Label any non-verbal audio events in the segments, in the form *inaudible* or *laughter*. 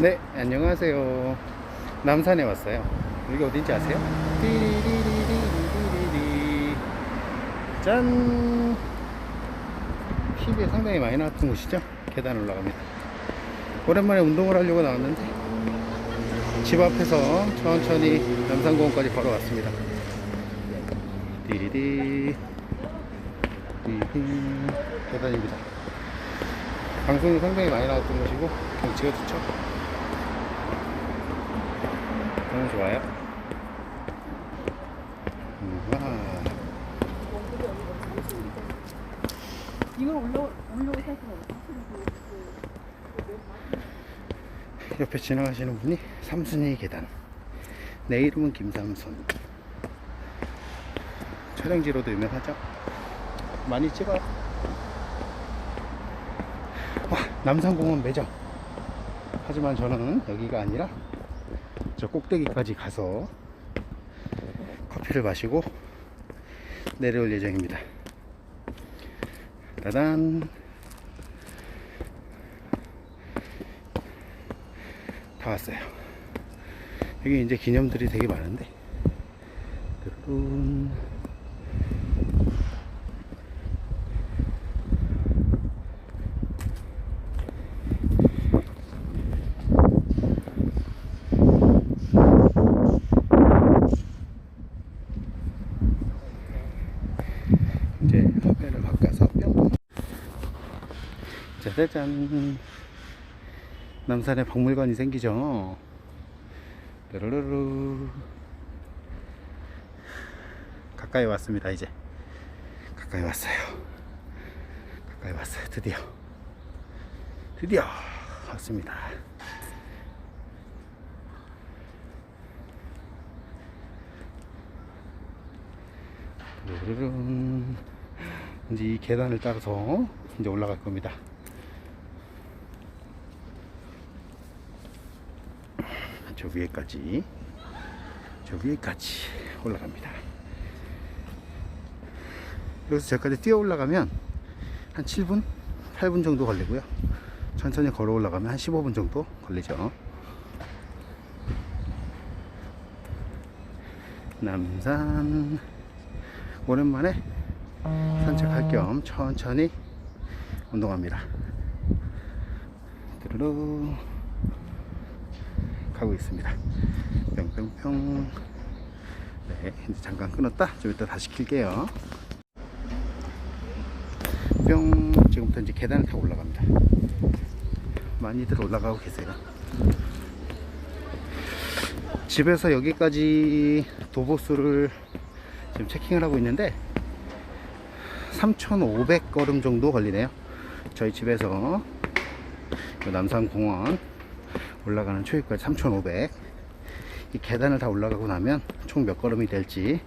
네, 안녕하세요. 남산에 왔어요. 여기 어딘지 아세요? 짠! TV에 상당히 많이 나왔던 곳이죠? 계단 올라갑니다. 오랜만에 운동을 하려고 나왔는데, 집 앞에서 천천히 남산공원까지 걸어왔습니다. 띠리. 계단입니다. 방송이 상당히 많이 나왔던 곳이고, 경치가 좋죠? 너무 좋아요. 우와. 이걸 올라 올라오셔서 옆에 지나가시는 분이 삼순이 계단. 내 이름은 김삼순. 촬영지로도 유명하죠? 많이 찍어요. 와, 남산공원 매점. 하지만 저는 여기가 아니라 저 꼭대기까지 가서 커피를 마시고 내려올 예정입니다. 따단. 다 왔어요. 여기 이제 기념들이 되게 많은데. 뚜루룬. 이제 화면을 바꿔서 뿅. 짜자잔. 남산에 박물관이 생기죠. 르르르. 가까이 왔습니다, 이제. 가까이 왔어요. 가까이 왔어요, 드디어. 드디어 왔습니다. 르르르. 이제 이 계단을 따라서 이제 올라갈 겁니다. 저 위에까지 저 위에까지 올라갑니다. 여기서 저까지 뛰어 올라가면 한 7분 8분 정도 걸리고요. 천천히 걸어 올라가면 한 15분 정도 걸리죠. 남산. 오랜만에 산책할 겸 천천히 운동합니다. 뚜루루 가고 있습니다. 뿅뿅뿅. 네, 이제 잠깐 끊었다. 좀 이따 다시 킬게요. 뿅. 지금부터 이제 계단을 타고 올라갑니다. 많이들 올라가고 계세요. 집에서 여기까지 도보수를 지금 체킹을 하고 있는데 3,500걸음 정도 걸리네요. 저희 집에서 남산공원 올라가는 초입까지 3,500. 이 계단을 다 올라가고 나면 총 몇 걸음이 될지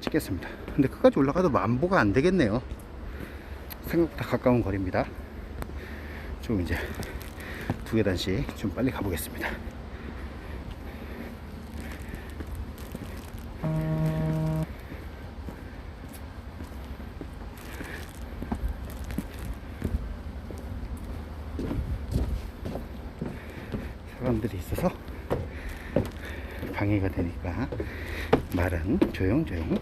찍겠습니다. 근데 끝까지 올라가도 만보가 안 되겠네요. 생각보다 가까운 거리입니다. 좀 이제 두 계단씩 좀 빨리 가보겠습니다. 사람들이 있어서 방해가 되니까 말은 조용 조용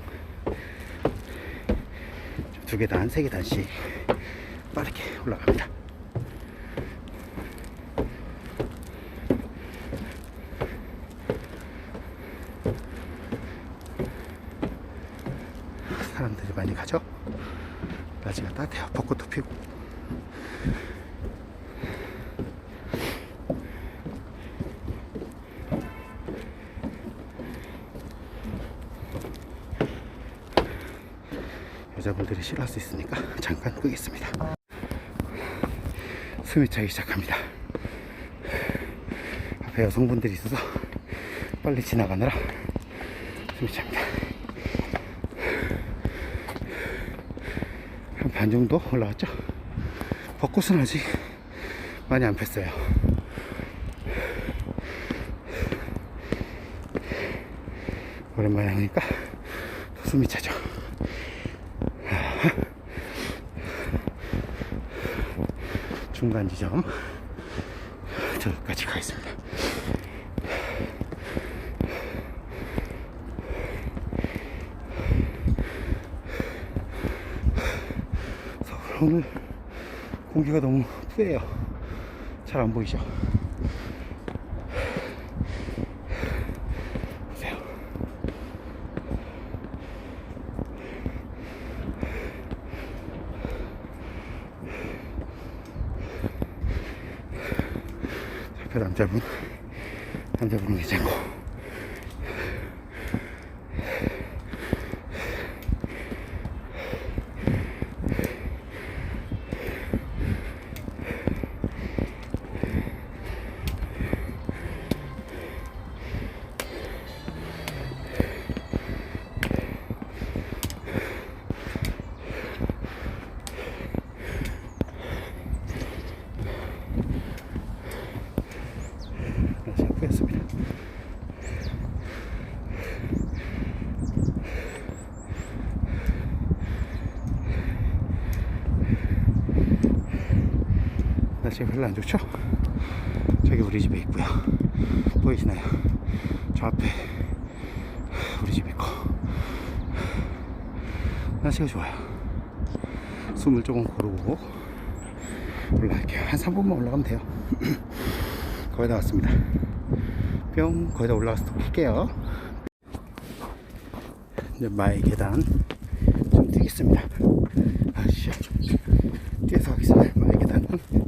두 계단, 세 계단씩 빠르게 올라갑니다. 사람들이 많이 가죠? 날씨가 따뜻해요. 벚꽃도 피고. 여자분들이 싫어할 수 있으니까 잠깐 끄겠습니다. 숨이 차기 시작합니다. 앞에 여성분들이 있어서 빨리 지나가느라 숨이 찹니다. 한 반 정도 올라왔죠? 벚꽃은 아직 많이 안 폈어요. 오랜만에 하니까 숨이 차죠. 중간 지점 저기까지 가겠습니다. 오늘 공기가 너무 푸해요. 잘 안 보이죠? 보세요. 옆에 남자분, 남자분은 괜찮고. 날씨가 뿌였습니다. 날씨가 별로 안 좋죠? 저기 우리 집에 있고요. 보이시나요? 저 앞에 우리 집 있고. 날씨가 좋아요. 숨을 조금 고르고 올라갈게요. 한 3분만 올라가면 돼요. *clears throat* 거의 다 왔습니다. 뿅, 거의 다 올라가서 또 킬게요. 이제 마의 계단 좀 뛰겠습니다. 아씨, 뛰어서 가겠습니다. 마의 계단은.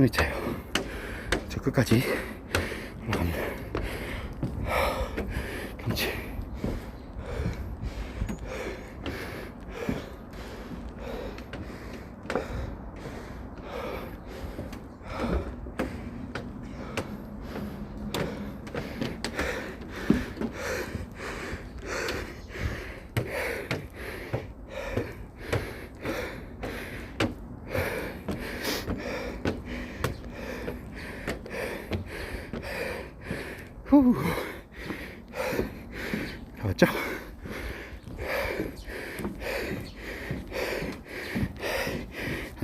숨이 차요. 저 끝까지 올라갑니다. 경치. 후. 다 왔죠?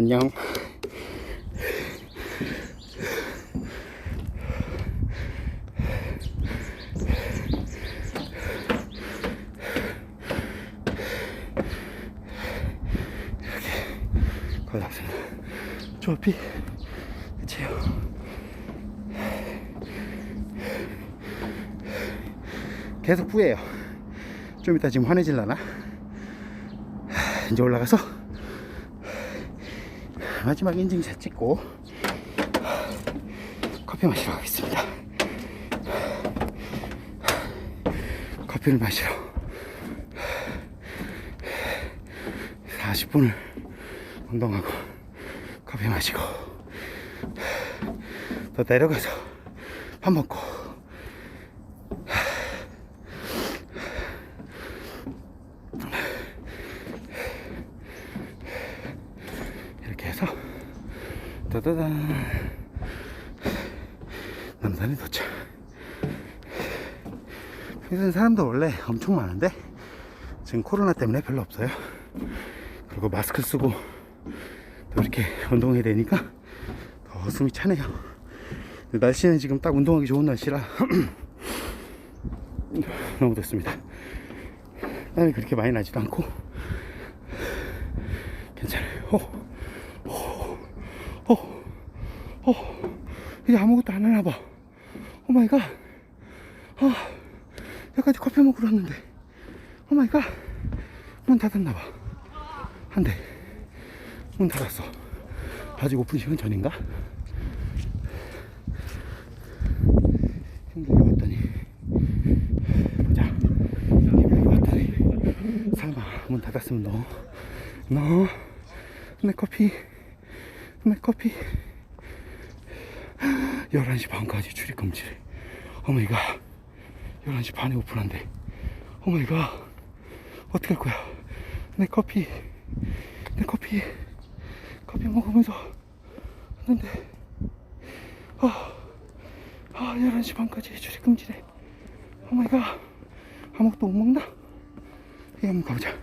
안녕. 이렇게 거의 다 왔습니다. 저 앞이 끝이에요. 계속 후회해요. 좀 이따 지금 화내질라나? 하, 이제 올라가서 마지막 인증샷 찍고 커피 마시러 가겠습니다. 커피를 마시러 40분을 운동하고 커피 마시고 더 내려가서 밥 먹고 이렇게 해서 따다단 남산에 도착 여기는 사람도 원래 엄청 많은데 지금 코로나 때문에 별로 없어요. 그리고 마스크 쓰고 또 이렇게 운동해야 되니까 더 숨이 차네요. 날씨는 지금 딱 운동하기 좋은 날씨라 *clears throat* 너무 좋습니다. 땀이 그렇게 많이 나지도 않고 괜찮아요 어. 어, 어, 이제 아무것도 안 하나 봐. 오 마이 갓. 아, 여기까지 커피 먹으러 왔는데. 오 마이 갓. 문 닫았나 봐. 한 대. 문 닫았어. 아직 오픈 시간 전인가? 힘들게 왔더니. 보자. 힘들게 왔더니. 설마 문 닫았으면 너. 너. 내 커피. 내 커피. 11시 반까지 출입 금지래. 오마이갓. 11시 반에 오픈한대. 오마이갓. 어떻게 할 거야? 내 커피. 내 커피. 커피 먹으면서 왔는데. 아, 아, 11시 반까지 출입 금지래. 오마이갓. 아무것도 못 먹나? 여기 한번 가보자.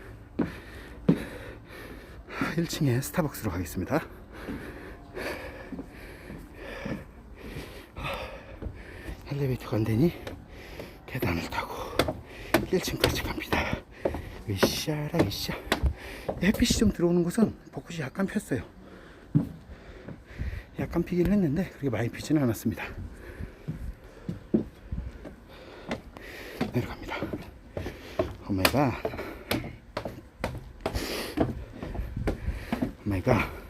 1층에 스타벅스로 가겠습니다. 엘리베이터가 안 되니 계단을 타고 1층까지 갑니다. 으쌰라 으쌰. 햇빛이 좀 들어오는 곳은 벚꽃이 약간 폈어요. 약간 피긴 했는데 그렇게 많이 피지는 않았습니다. 내려갑니다. 오메가 뿅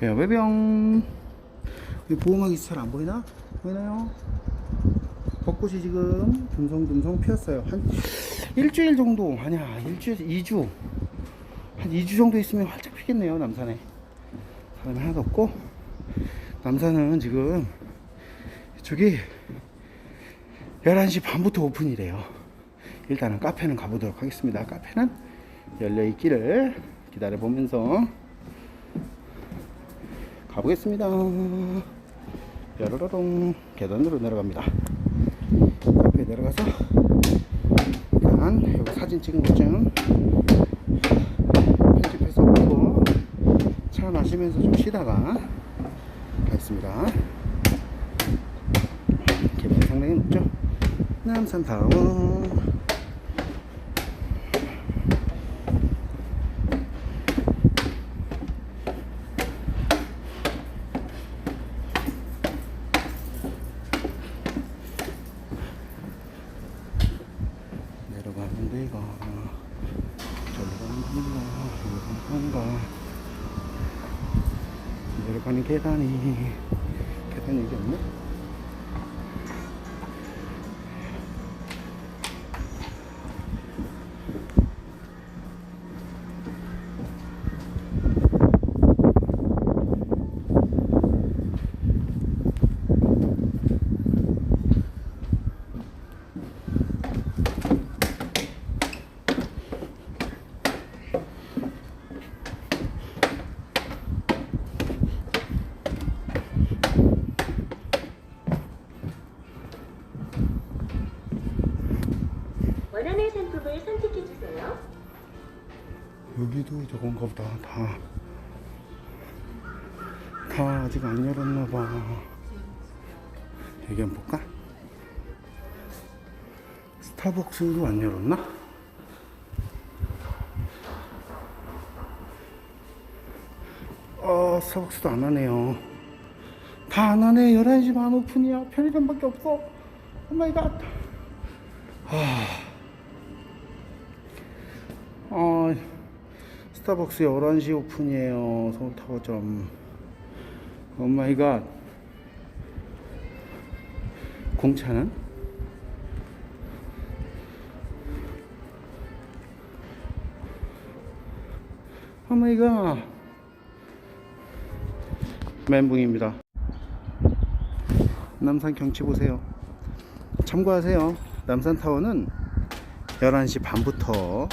뿅뿅 이 보호막이 잘 안 보이나? 보이나요? 벚꽃이 지금 듬성듬성 피었어요. 한 일주일 정도 아니야 일주일 2주. 한 2주 정도 있으면 활짝 피겠네요 남산에. 사람이 하나도 없고. 남산은 지금 저기 11시 반부터 오픈이래요. 일단은 카페는 가보도록 하겠습니다. 카페는 열려있기를 기다려보면서 가보겠습니다. 야로로롱 계단으로 내려갑니다. 카페에 내려가서 일단 여기 사진 찍은 것좀 편집해서 올리고 차 마시면서 좀 쉬다가 가겠습니다. 기분이 상당히 높죠? 남산타워 내려가는 데가 저리 가는 데가 여기 가는가 내려가 상품을 선택해 주세요. 여기도 저건가 보다 다. 다 아직 안 열었나 봐. 여기 한번 볼까? 스타벅스도 안 열었나? 어, 스타벅스도 안 하네요. 다 안 하네. 11시 반 오픈이야. 편의점밖에 없어. 오 마이 갓. 어, 스타벅스 11시 오픈이에요. 서울타워점. 오마이갓. 공차는? 오마이갓. 멘붕입니다. 남산 경치 보세요. 참고하세요. 남산타워는 11시 반부터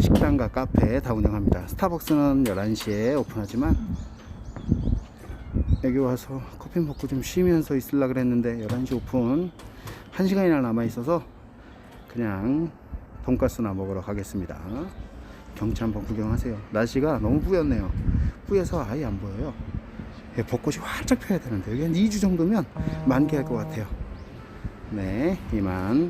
식당과 카페 다 운영합니다. 스타벅스는 11시에 오픈하지만 여기 와서 커피 먹고 좀 쉬면서 있으려 그랬는데 11시 오픈 1시간이나 남아 있어서 그냥 돈가스나 먹으러 가겠습니다. 경치 한번 구경하세요. 날씨가 너무 뿌였네요. 뿌여서 아예 안 보여요. 예, 벚꽃이 활짝 펴야 되는데 여기 한 2주 정도면 만개할 것 같아요. 네, 이만